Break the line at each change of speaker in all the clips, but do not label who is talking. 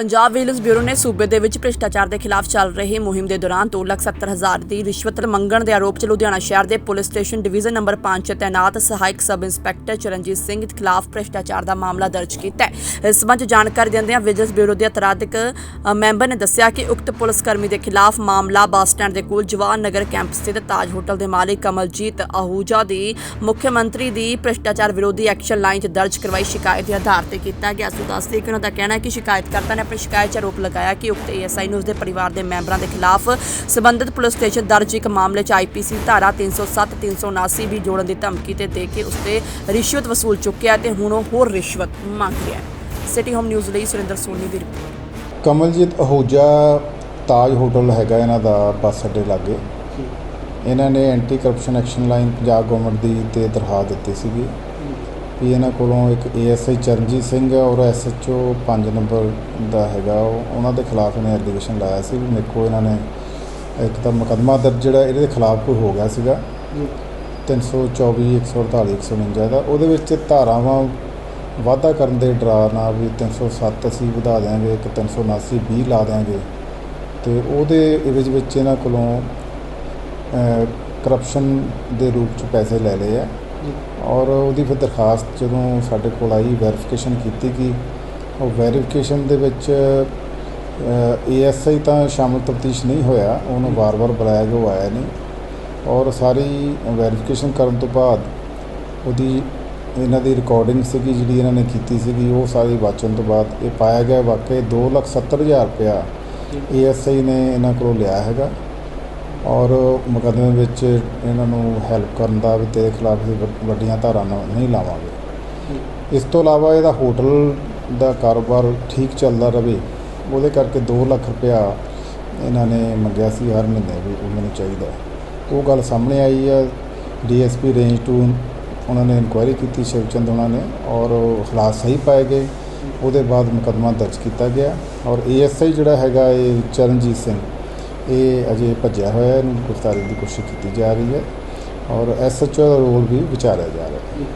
Punjab vigilance bureau ਨੇ ਸੂਬੇ ਦੇ ਵਿੱਚ ਭ੍ਰਿਸ਼ਟਾਚਾਰ ਦੇ ਖਿਲਾਫ ਚੱਲ ਰਹੀ ਮੁਹਿੰਮ ਦੇ ਦੌਰਾਨ 270000 ਦੀ ਰਿਸ਼ਵਤ ਮੰਗਣ ਦੇ ਆਰੋਪ 'ਚ ਲੁਧਿਆਣਾ ਸ਼ਹਿਰ ਦੇ ਪੁਲਿਸ ਸਟੇਸ਼ਨ ਡਿਵੀਜ਼ਨ ਨੰਬਰ 5 'ਚ ਤੈਨਾਤ ਸਹਾਇਕ ਸਬ ਇੰਸਪੈਕਟਰ ਚਰਨਜੀਤ ਸਿੰਘ ਖਿਲਾਫ ਭ੍ਰਿਸ਼ਟਾਚਾਰ ਦਾ ਮਾਮਲਾ ਦਰਜ ਕੀਤਾ ਹੈ। ਇਸ ਸੰਬੰਧ ਜਾਣਕਾਰੀ ਦਿੰਦਿਆਂ ਵਿਜੀਲੈਂਸ ਬਿਊਰੋ ਦੇ ਅਤਰਾਧਿਕ ਮੈਂਬਰ ਨੇ ਦੱਸਿਆ ਕਿ ਉਕਤ ਪੁਲਿਸ ਕਰਮੀ ਦੇ ਖਿਲਾਫ ਮਾਮਲਾ ਬੱਸ ਸਟੈਂਡ ਦੇ ਕੋਲ ਜਵਾਨ ਨਗਰ ਕੈਂਪ ਸਥਿਤ ਤਾਜ ਹੋਟਲ ਦੇ ਮਾਲਿਕ ਕਮਲਜੀਤ ਆਹੂਜਾ ਦੀ ਮੁੱਖ ਮੰਤਰੀ ਦੀ ਭ੍ਰਿਸ਼ਟਾਚਾਰ ਵਿਰੋਧੀ ਐਕਸ਼ਨ ਲਾਈਨ 'ਚ ਦਰਜ ਕਰਵਾਈ ਸ਼ਿਕਾਇਤ ਦੇ ਆਧਾਰ ਤੇ ਕੀਤਾ ਗਿਆ। ਸੋ ਦੱਸਦੇ ਕਿ ਉਹਨਾਂ ਦਾ ਕਹਿਣਾ ਹੈ ਕਿ ਸ਼ਿਕਾਇਤਕਰਤਾ ਨੇ ਆਪਣੀ ਸ਼ਿਕਾਇਤ 'ਚ ਆਰੋਪ ਲਗਾਇਆ ਕਿ ਉਕਤ ਏਐਸਆਈ ਨੂੰ ਉਸਦੇ ਪਰਿਵਾਰ ਦੇ ਮੈਂਬਰਾਂ ਦੇ ਖਿਲਾਫ ਸਬੰਧਿਤ ਪੁਲਿਸ ਸਟੇਸ਼ਨ ਦਰਜ ਇੱਕ ਮਾਮਲੇ 'ਚ ਆਈਪੀਸੀ ਧਾਰਾ 307 379 ਵੀ ਜੋੜਨ ਦੀ ਧਮਕੀ ਤੇ ਦੇ ਕੇ ਉਸਤੇ ਰਿਸ਼ਵਤ ਵਸੂਲ ਚੁੱਕਿਆ ਤੇ ਹੁਣ ਉਹ ਹੋਰ ਰਿਸ਼ਵਤ ਮੰਗ ਰਿਹਾ ਹੈ। ਸਿਟੀ ਹੋਮ ਨਿਊਜ਼ ਲਈ ਸੁਰਿੰਦਰ ਸੋਨੀ ਦੀ ਰਿਪੋਰਟ।
ਕਮਲਜੀਤ ਅਹੂਜਾ ਤਾਜ ਹੋਟਲ ਹੈਗਾ ਇਹਨਾਂ ਦਾ ਬੱਸ ਅੱਡੇ ਲਾਗੇ। ਇਹਨਾਂ ਨੇ anti corruption action line Punjab government ਦੀ ਤੇ ਦਰਖਾਸਤ ਦਿੱਤੀ ਸੀਗੀ। ਵੀ ਇਹਨਾਂ ਕੋਲੋਂ ਇੱਕ ਏਐਸਆਈ ਚਰਨਜੀਤ ਸਿੰਘ ਔਰ ਐਸਐਚਓ 5 ਨੰਬਰ ਦਾ ਹੈਗਾ। ਉਹ ਉਹਨਾਂ ਦੇ ਖਿਲਾਫ ਇਹਨੇ ਐਲੀਗੇਸ਼ਨ ਲਾਇਆ ਸੀ ਵੀ ਮੇਰੇ ਕੋਲ ਇਹਨਾਂ ਨੇ ਇੱਕ ਤਾਂ ਮੁਕੱਦਮਾ ਦਰਜ ਜਿਹੜਾ ਇਹਦੇ ਖਿਲਾਫ ਕੋਈ ਹੋ ਗਿਆ ਸੀਗਾ। 324 148 149 ਦਾ। ਉਹਦੇ ਵਿੱਚ ਧਾਰਾਵਾਂ ਵਾਧਾ ਕਰਨ ਦੇ ਡਰਾ ਨਾਲ ਵੀ 307 ਅਸੀਂ ਵਧਾ ਦਿਆਂਗੇ ਇੱਕ 379 20 ਲਾ ਦਿਆਂਗੇ। ਤੇ ਉਹਦੇ ਇਹਦੇ ਵਿੱਚ ਇਹਨਾਂ ਕੋਲੋਂ ਕਰਪਸ਼ਨ ਦੇ ਰੂਪ ਚ ਪੈਸੇ ਲੈ ਲਏ ਆ। ਔਰ ਉਹਦੀ ਫਿਰ ਦਰਖਾਸਤ ਜਦੋਂ ਸਾਡੇ ਕੋਲ ਆਈ ਵੈਰੀਫਿਕੇਸ਼ਨ ਕੀਤੀ ਗਈ ਉਹ ਵੈਰੀਫਿਕੇਸ਼ਨ ਦੇ ਵਿੱਚ ਏਐਸਆਈ ਤਾਂ ਸ਼ਾਮਲ ਤਫਤੀਸ਼ ਨਹੀਂ ਹੋਇਆ ਉਹਨੂੰ ਵਾਰ-ਵਾਰ ਬੁਲਾਇਆ ਗਿਆ ਉਹ ਆਇਆ ਨਹੀਂ। ਔਰ ਸਾਰੀ ਵੈਰੀਫਿਕੇਸ਼ਨ ਕਰਨ ਤੋਂ ਬਾਅਦ ਉਹਦੀ ਇਹਨਾਂ ਦੀ ਰਿਕਾਰਡਿੰਗ ਸੀਗੀ ਜਿਹੜੀ ਇਹਨਾਂ ਨੇ ਕੀਤੀ ਸੀਗੀ ਉਹ ਸਾਰੀ ਵਾਚਣ ਤੋਂ ਬਾਅਦ ਇਹ ਪਾਇਆ ਗਿਆ। ਵਾਕਈ 270000 ਰੁਪਇਆ ਏਐਸਆਈ ਨੇ ਇਹਨਾਂ ਕੋਲੋਂ ਲਿਆ ਹੈਗਾ। ਔਰ ਮੁਕੱਦਮੇ ਵਿੱਚ ਇਹਨਾਂ ਨੂੰ ਹੈਲਪ ਕਰਨ ਦਾ ਵੀ ਤੇਰੇ ਖਿਲਾਫ ਅਸੀਂ ਵੱਡੀਆਂ ਧਾਰਾਂ ਨਹੀਂ ਲਾਵਾਂਗੇ। ਇਸ ਤੋਂ ਇਲਾਵਾ ਇਹਦਾ ਹੋਟਲ ਦਾ ਕਾਰੋਬਾਰ ਠੀਕ ਚੱਲਦਾ ਰਹੇ ਉਹਦੇ ਕਰਕੇ 2 ਲੱਖ ਰੁਪਇਆ ਇਹਨਾਂ ਨੇ ਮੰਗਿਆ ਸੀ ਹਰ ਮਹੀਨੇ ਵੀ ਉਹ ਮੈਨੂੰ ਚਾਹੀਦਾ ਉਹ ਗੱਲ ਸਾਹਮਣੇ ਆਈ ਹੈ ਡੀਐਸਪੀ ਰੇਂਜ 2 ਉਹਨਾਂ ਨੇ ਇਨਕੁਆਇਰੀ ਕੀਤੀ ਸ਼ਿਵਚੰਦ ਉਹਨਾਂ ਨੇ ਔਰ ਉਹ ਹਾਲਾਤ ਸਹੀ ਪਾਏ ਗਏ। ਉਹਦੇ ਬਾਅਦ ਮੁਕੱਦਮਾ ਦਰਜ ਕੀਤਾ ਗਿਆ ਔਰ ਏਐਸਆਈ ਜਿਹੜਾ ਹੈਗਾ ਇਹ ਚਰਨਜੀਤ ਸਿੰਘ ਇਹ ਅਜੇ ਭੱਜਿਆ ਹੋਇਆ ਹੈ, ਇਹਨੂੰ ਗ੍ਰਿਫਤਾਰੀ ਦੀ ਕੋਸ਼ਿਸ਼ ਕੀਤੀ ਜਾ ਰਹੀ ਹੈ ਔਰ ਐਸਐਚਓ ਦਾ ਰੋਲ ਵੀ ਵਿਚਾਰਿਆ ਜਾ ਰਿਹਾ ਹੈ।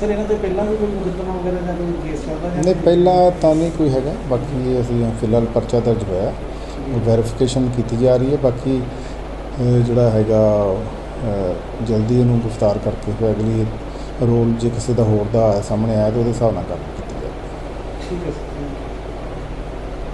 ਸਰ ਇਹਨਾਂ ਤੋਂ ਪਹਿਲਾਂ ਵੀ ਕੋਈ ਮੁਕੱਦਮਾ ਵਗੈਰਾ ਜਾਂ ਕੋਈ ਕੇਸ ਚੱਲਦਾ ਹੈ
ਨਹੀਂ ਪਹਿਲਾਂ ਤਾਂ ਨਹੀਂ ਕੋਈ ਹੈਗਾ ਬਾਕੀ ਅਸੀਂ ਫਿਲਹਾਲ ਪਰਚਾ ਦਰਜ ਹੋਇਆ ਵੈਰੀਫਿਕੇਸ਼ਨ ਕੀਤੀ ਜਾ ਰਹੀ ਹੈ ਬਾਕੀ ਜਿਹੜਾ ਹੈਗਾ ਜਲਦੀ ਇਹਨੂੰ ਗ੍ਰਿਫਤਾਰ ਕਰਕੇ ਫਿਰ ਅਗਲੀ ਰੋਲ ਜੇ ਕਿਸੇ ਦਾ ਹੋਰ ਦਾ ਸਾਹਮਣੇ ਆਇਆ ਤਾਂ ਉਹਦੇ ਹਿਸਾਬ ਨਾਲ ਕਰ ਕੀਤੀ ਜਾਵੇ।
ਠੀਕ ਹੈ